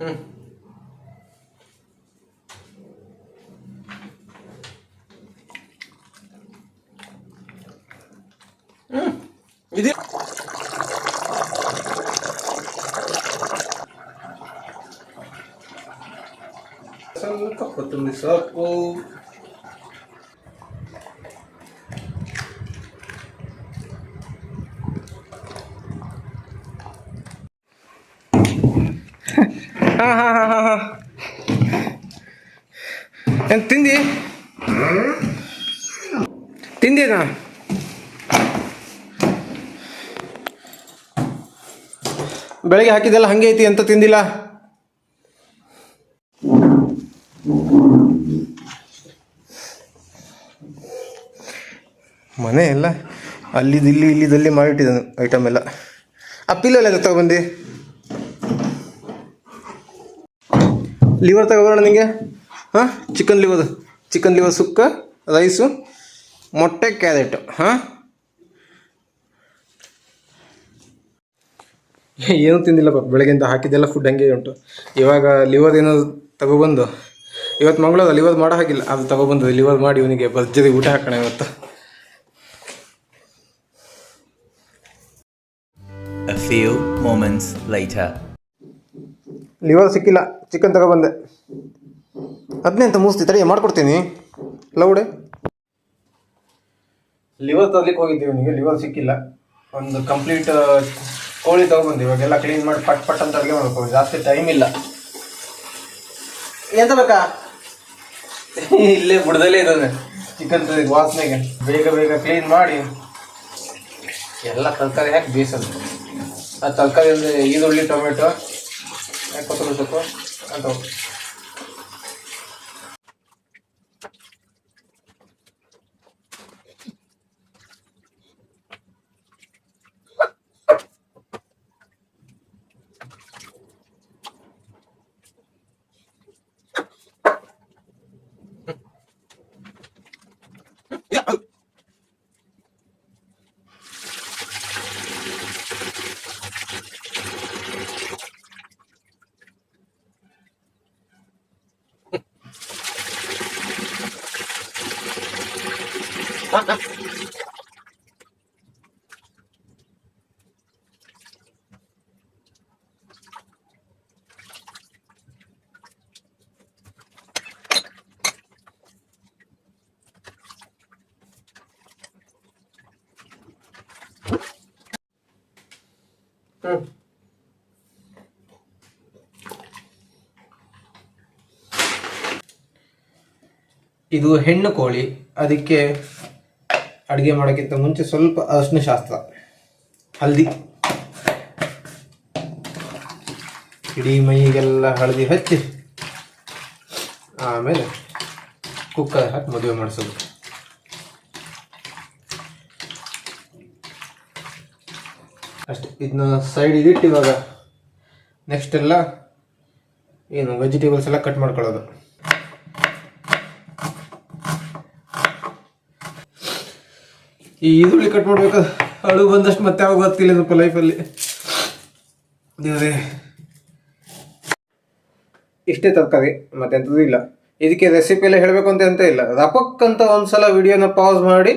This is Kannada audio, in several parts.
ಹ್ಞೂ ಹ್ಞೂ ಇದು ಸ್ವಲ್ಪ ಕೊತ್ತಂಬರಿ ಸೊಪ್ಪು ಹಾಂ ಹಾಂ ಹಾಂ ಹಾಂ ಹಾಂ. ಏನು ತಿಂದಿ? ತಿಂದೇನಾ? ಬೆಳಗ್ಗೆ ಹಾಕಿದೆಲ್ಲ ಹಂಗೆ ಐತಿ ಅಂತ ತಿಂದಿಲ್ಲ? ಮನೆ ಎಲ್ಲ ಅಲ್ಲಿದ್ದು ಇಲ್ಲಿ ಇಲ್ಲಿದಲ್ಲಿ ಮಾಡಿಟ್ಟಿದ್ದಾನೆ ಐಟಮ್ ಎಲ್ಲ. ಆ ಪಿಲ್ಲೆಲ್ಲ ತಗೊಬಂದು? ಲಿವರ್ ತಗೋಬರೋಣ ನಿಮಗೆ ಹಾಂ? Chicken liver chicken liver sukka rice ಮೊಟ್ಟೆ ಕ್ಯಾರೆಟ್ ಹಾಂ? ಏನೂ ತಿಂದಿಲ್ಲ ಪಾಪ ಬೆಳಗ್ಗೆಯಿಂದ ಹಾಕಿದ್ದೆಲ್ಲ ಫುಡ್ ಹಂಗೆ ಉಂಟು. ಇವಾಗ ಲಿವರ್ ಏನೋ ತಗೊಬಂದು? ಇವತ್ತು ಮಂಗಳವಾರ ಲಿವರ್ ಮಾಡೋ ಹಾಗಿಲ್ಲ, ಅದು ತಗೊಬಂದು ಲಿವರ್ ಮಾಡಿ ಇವನಿಗೆ ಭರ್ಜರಿ ಊಟ ಹಾಕೋಣ ಇವತ್ತು. A few moments later. Liver ಸಿಕ್ಕಿಲ್ಲ. ಚಿಕನ್ ತಗೊಬಂದೆ ಅದನ್ನೇ ಅಂತ ಮುಗಿಸ್ತಿ ತಡಿ ಮಾಡ್ಕೊಡ್ತೀನಿ. ಲೌಡೆ ಲಿವರ್ ತರ್ಲಿಕ್ಕೆ ಹೋಗಿದ್ದೀವಿ ನಿಮಗೆ ಲಿವರ್ ಸಿಕ್ಕಿಲ್ಲ. ಒಂದು ಕಂಪ್ಲೀಟ್ ಕೋಳಿ ತಗೊಬಂದು ಇವಾಗೆಲ್ಲ ಕ್ಲೀನ್ ಮಾಡಿ ಪಟ್ ಪಟ್ ಅಂತ ಅಡುಗೆ ಮಾಡ್ಕೋ ಜಾಸ್ತಿ ಟೈಮ್ ಇಲ್ಲ. ಎಂತ ಬೇಕಾ? ಇಲ್ಲೇ ಬುಡದಲ್ಲೇ ಇದ್ದಾನೆ. ಚಿಕನ್ ವಾಸನೆಗೆ. ಬೇಗ ಬೇಗ ಕ್ಲೀನ್ ಮಾಡಿ. ಎಲ್ಲ ತರಕಾರಿ ಹಾಕಿ ಬೇಯಿಸೋದು ಆ ತರಕಾರಿ ಅಂದರೆ ಈರುಳ್ಳಿ ಟೊಮೆಟೊ ಕೊತ್ತಂಬರಿ ಸೊಪ್ಪು ಅಂತ ಇದು ಹೆಣ್ಣು ಕೋಳಿ. ಅದಕ್ಕೆ ಅಡುಗೆ ಮಾಡೋಕ್ಕಿಂತ ಮುಂಚೆ ಸ್ವಲ್ಪ ಅರಿಶಿನ ಶಾಸ್ತ್ರ. ಹಲ್ದಿ. ಇಡೀ ಮೈಗೆಲ್ಲ ಹಳದಿ ಹಚ್ಚಿ ಆಮೇಲೆ ಕುಕ್ಕರ್ ಹಾಕಿ ಮದುವೆ ಮಾಡಿಸೋದು. ಅಷ್ಟೆ. ಇದನ್ನ ಸೈಡಿಗೆ ಇಟ್ಟು ಇವಾಗ ನೆಕ್ಸ್ಟ್ ಎಲ್ಲ ಏನು ವೆಜಿಟೇಬಲ್ಸ್ ಎಲ್ಲ ಕಟ್ ಮಾಡ್ಕೊಳ್ಳೋದು. ಈ ಈರುಳ್ಳಿ ಕಟ್ ಮಾಡ್ಬೇಕು. ಅಳು ಬಂದಷ್ಟು ಮತ್ತೆ ಯಾವಾಗ ಗೊತ್ತಿಲ್ಲ ಸ್ವಲ್ಪ ಲೈಫಲ್ಲಿ ಇಷ್ಟೇ ತರಕಾರಿ, ಮತ್ತೆ ಎಂಥದ್ದು ಇಲ್ಲ. ಇದಕ್ಕೆ ರೆಸಿಪಿ ಎಲ್ಲ ಹೇಳಬೇಕು ಅಂತ ಎಂತ ಇಲ್ಲ. ರಪಕ್ಕಂತ ಒಂದ್ಸಲ ವಿಡಿಯೋನ ಪಾಸ್ ಮಾಡಿ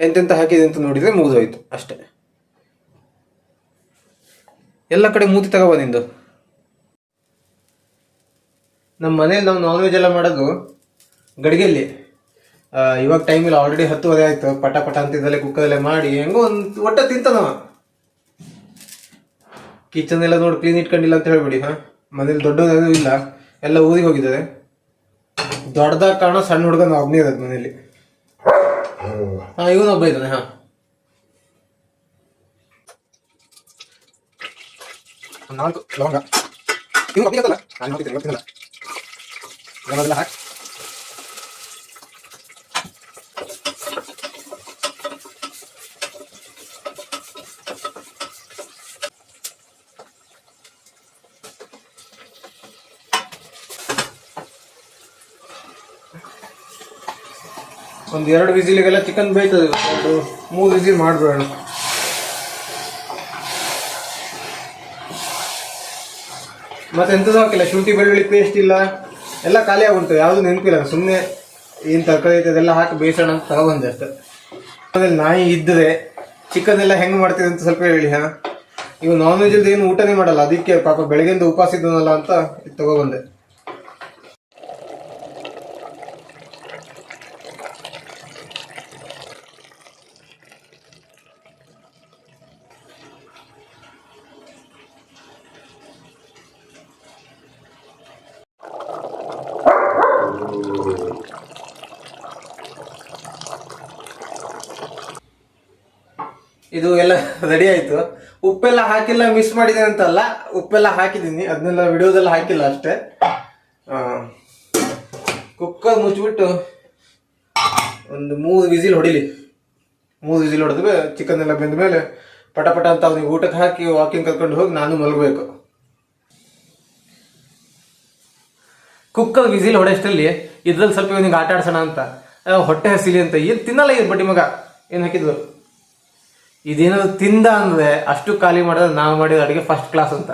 ಎಂತೆಂತ ಹಾಕಿದೆ ಅಂತ ನೋಡಿದ್ರೆ ಮುಗಿದೋಯ್ತು. ಅಷ್ಟೇ. ಎಲ್ಲ ಕಡೆ ಮೂತಿ ತಗೋಬ ನಿಂದು. ನಮ್ಮ ಮನೇಲಿ ನಾವು ನಾನ್ ವೆಜ್ ಎಲ್ಲ ಮಾಡೋದು ಗಡಿಗೆಯಲ್ಲಿ ಇವಾಗ ಟೈಮ್ ಇಲ್ಲ ಆಲ್ರೆಡಿ ಹತ್ತುವರೆ ಆಯ್ತು. ಪಟ ಪಟ ಅಂತಿದ್ದಲ್ಲೇ ಕುಕ್ಕದಲ್ಲೇ ಮಾಡಿ, ಹೆಂಗೋ ಒಂದು ಒಟ್ಟ ತಿಂತಾನವ ಕಿಚನ್ ಎಲ್ಲ ನೋಡಿ ಕ್ಲೀನ್ ಇಟ್ಕೊಂಡಿಲ್ಲ ಅಂತ ಹೇಳ್ಬಿಡಿ, ಹಾ? ಮನೇಲಿ ದೊಡ್ಡದು ಇಲ್ಲ, ಎಲ್ಲ ಊರಿಗೆ ಹೋಗಿದ್ದಾರೆ. ದೊಡ್ಡದಾಗ ಕಾಣೋ ಸಣ್ಣ ಹುಡುಗನ ಒಬ್ಬನೇ ಇರೋದು ಮನೇಲಿ. ಹಾ ಇವನೊಬ್ಬ ಇದ್ದಾನೆ ಹಾ. ನಾಲ್ಕು ಲವಂಗ. ಇವ್ನು ನಾನು ಹಾಕಿ. ಒಂದು ಎರಡು ವಿಸಿಲಿಗೆಲ್ಲ ಚಿಕನ್ ಬೇಯ್ತದೆ ಒಂದು ಮೂರು ವಿಸಿಲ್ ಮಾಡಬೇಡ ಮತ್ತೆ ಎಂಥದ್ದು ಹಾಕಿಲ್ಲ, ಶುಂಠಿ, ಬೆಳ್ಳುಳ್ಳಿ ಪೇಸ್ಟ್ ಇಲ್ಲ. ಎಲ್ಲ ಖಾಲಿ ಆಗುಂಟು ಯಾವುದು ನೆನಪಿಲ್ಲ. ಸುಮ್ಮನೆ ಏನು ತರಕಾರಿ ಐತೆ ಅದೆಲ್ಲ ಹಾಕಿ ಬೇಯಿಸೋಣ ಅಂತ ತಗೊಬಂದೆ ಅಷ್ಟೇ. ಅದ್ರಲ್ಲಿ ನಾಯಿ ಇದ್ದರೆ ಚಿಕನ್ ಎಲ್ಲ ಹೆಂಗೆ ಮಾಡ್ತಿದೆ ಅಂತ ಸ್ವಲ್ಪ ಹೇಳಿ, ಹಾ? ಇವು ನಾನ್ ವೆಜ್ ಏನು ಊಟನೇ ಮಾಡಲ್ಲ. ಅದಕ್ಕೆ ಪಾಪ ಬೆಳಗ್ಗೆಯಿಂದ ಉಪವಾಸ ಇದ್ದನಲ್ಲ ಅಂತ ತಗೊಬಂದೆ. ಇದು ಎಲ್ಲ ರೆಡಿ ಆಯ್ತು. ಉಪ್ಪೆಲ್ಲ ಹಾಕಿಲ್ಲ ಮಿಸ್ ಮಾಡಿದೆ ಅಂತಲ್ಲ, ಉಪ್ಪೆಲ್ಲ ಹಾಕಿದ್ದೀನಿ. ಅದನ್ನೆಲ್ಲ ವಿಡಿಯೋದಲ್ಲಿ ಹಾಕಿಲ್ಲ ಅಷ್ಟೇ. ಕುಕ್ಕರ್ ಮುಚ್ಚಿಬಿಟ್ಟು ಒಂದು ಮೂರು ವಿಸಿಲ್ ಹೊಡಿಲಿ. ಮೂರು ವಿಸಿಲ್ ಹೊಡೆದ್ರೆ ಚಿಕನ್ ಎಲ್ಲ ಬೆಂದ ಮೇಲೆ ಪಟ ಪಟ ಅಂತ ಅವ್ನಿಗೆ ಊಟಕ್ಕೆ ಹಾಕಿ ವಾಕಿಂಗ್ ಕರ್ಕೊಂಡು ಹೋಗಿ ನಾನು ಮಲಗಬೇಕು. ಕುಕ್ಕರ್ ವಿಸಿಲ್ ಹೊಡೆಯಷ್ಟರಲ್ಲಿ ಇದ್ರಲ್ಲಿ ಸ್ವಲ್ಪ ಇವನಿಗೆ ಆಟ ಆಡ್ಸೋಣ ಅಂತ. ಹೊಟ್ಟೆ ಹಸಿಲಿ ಅಂತ. ಏನು ತಿನ್ನಲ್ಲ ಇದು ಬಡ್ಡಿ ಮಗ? ಏನು ಹಾಕಿದ್ರು ಇದೇನಾದ್ರು ತಿಂದ ಅಂದ್ರೆ ಅಷ್ಟು ಖಾಲಿ ಮಾಡಿದ್ರೆ ನಾವು ಮಾಡಿದ ಅಡುಗೆ ಫಸ್ಟ್ ಕ್ಲಾಸ್ ಅಂತ.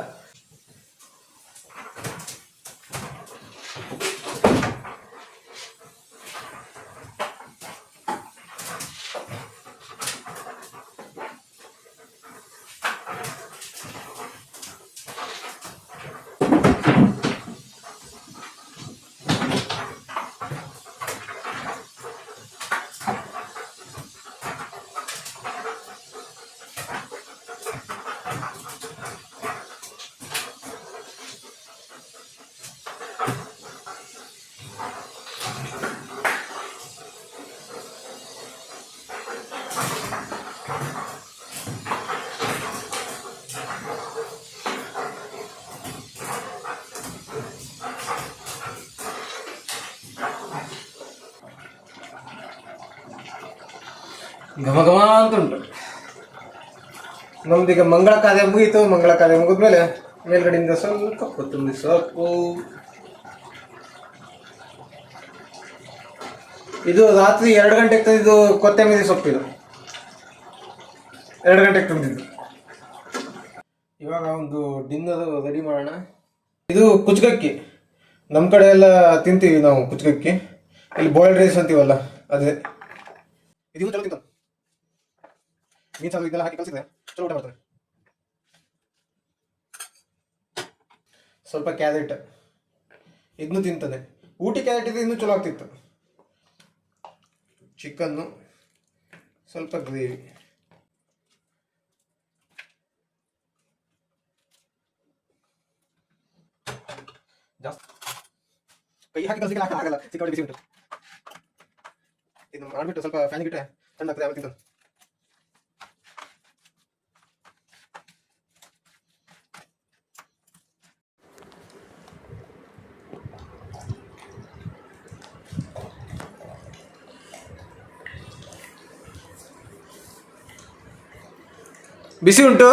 ಘಮ ಘಮ ಅಂತ ಉಂಟು ನಮ್ದೀಗ ಮಂಗಳ ಕಾರ್ಯ ಮುಗೀತು. ಮಂಗಳ ಕಾರ್ಯ ಮುಗಿದ್ಮೇಲೆ ಮೇಲ್ಗಡೆಯಿಂದ ಸ್ವಲ್ಪ ಕೊತ್ತಂಬರಿ ಸೊಪ್ಪು. ಇದು ರಾತ್ರಿ ಎರಡು ಗಂಟೆಗೆ ತಂದಿದ್ದು ಕೊತ್ತಂಬರಿ ಸೊಪ್ಪು ಇದು. ಎರಡು ಗಂಟೆಗೆ ತಂದಿದ್ದು. ಇವಾಗ ಒಂದು ಡಿನ್ನರ್ ರೆಡಿ ಮಾಡೋಣ. ಇದು ಕುಚ್ಗಕ್ಕಿ ನಮ್ಮ ಕಡೆ ಎಲ್ಲ ತಿಂತೀವಿ ನಾವು ಕುಚ್ಗಕ್ಕಿ ಇಲ್ಲಿ ಬಾಯ್ಲ್ಡ್ ರೈಸ್ ಅಂತೀವಲ್ಲ, ಅದೇ. ಇದು ಚಲೋ ತಿಂತಾನೆ ಮೀನ್ ಸಾರು ಇದೆಲ್ಲ ಹಾಕಿ ಕಲಿಸಿದ್ರೆ ಚಲೋ ಊಟ ಮಾಡ್ತಾರೆ ಸ್ವಲ್ಪ ಕ್ಯಾರೆಟ್ ಇದನ್ನು ತಿಂತದೆ. ಊಟಿ ಕ್ಯಾರೆಟ್ ಇದ್ರೆ ಇನ್ನೂ ಚಲೋ ಆಗ್ತಿತ್ತು. ಚಿಕನ್ನು ಸ್ವಲ್ಪ ಗ್ರೇವಿ ಜಾಸ್ತಿ. ಕೈ ಹಾಕಿ ಕಲಸಿಗೆ ಆಗಲ್ಲ. ಚಿಕ್ಕ ಬಿಸಿ ಉಂಟು. ಇದು ಮಾಡ್ಬಿಟ್ಟು ಸ್ವಲ್ಪ ಫ್ಯಾನ್ ಗಿಟ್ಟೆ ಸಣ್ಣ ಆಗ್ತದೆ ಆಮೇಲೆ ಬಿಸಿ ಉಂಟು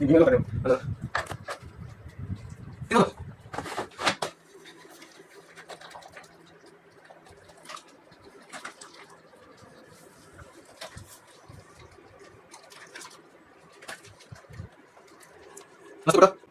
ഇങ്ങനെ തരും നഷ്ടപ്പെട്ടോ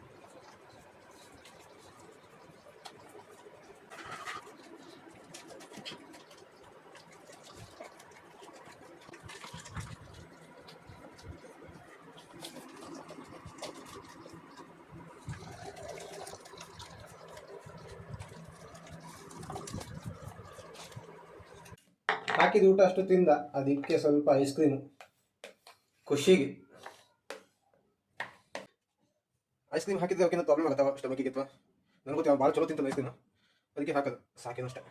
ಹಾಕಿದ ಊಟ ಅಷ್ಟು ತಿಂದ. ಅದಕ್ಕೆ ಸ್ವಲ್ಪ ಐಸ್ ಕ್ರೀಮ್ ಖುಷಿಗೆ. ಐಸ್ ಕ್ರೀಮ್ ಹಾಕಿದ್ರೆ ಅವಕ್ಕಿಂತ ಪ್ರಾಬ್ಲಮ್ ಆಗತ್ತಾವ? ಸ್ಟಮಕಿಗೆ ಅಥವಾ? ನನಗೂ ಭಾಳ ಚಲೋ ತಿಂತಲ್ಲ ಐಸ್ ಕ್ರೀಮ್ ಅದಕ್ಕೆ ಹಾಕೋದು. ಸಾಕೇನಷ್ಟೇ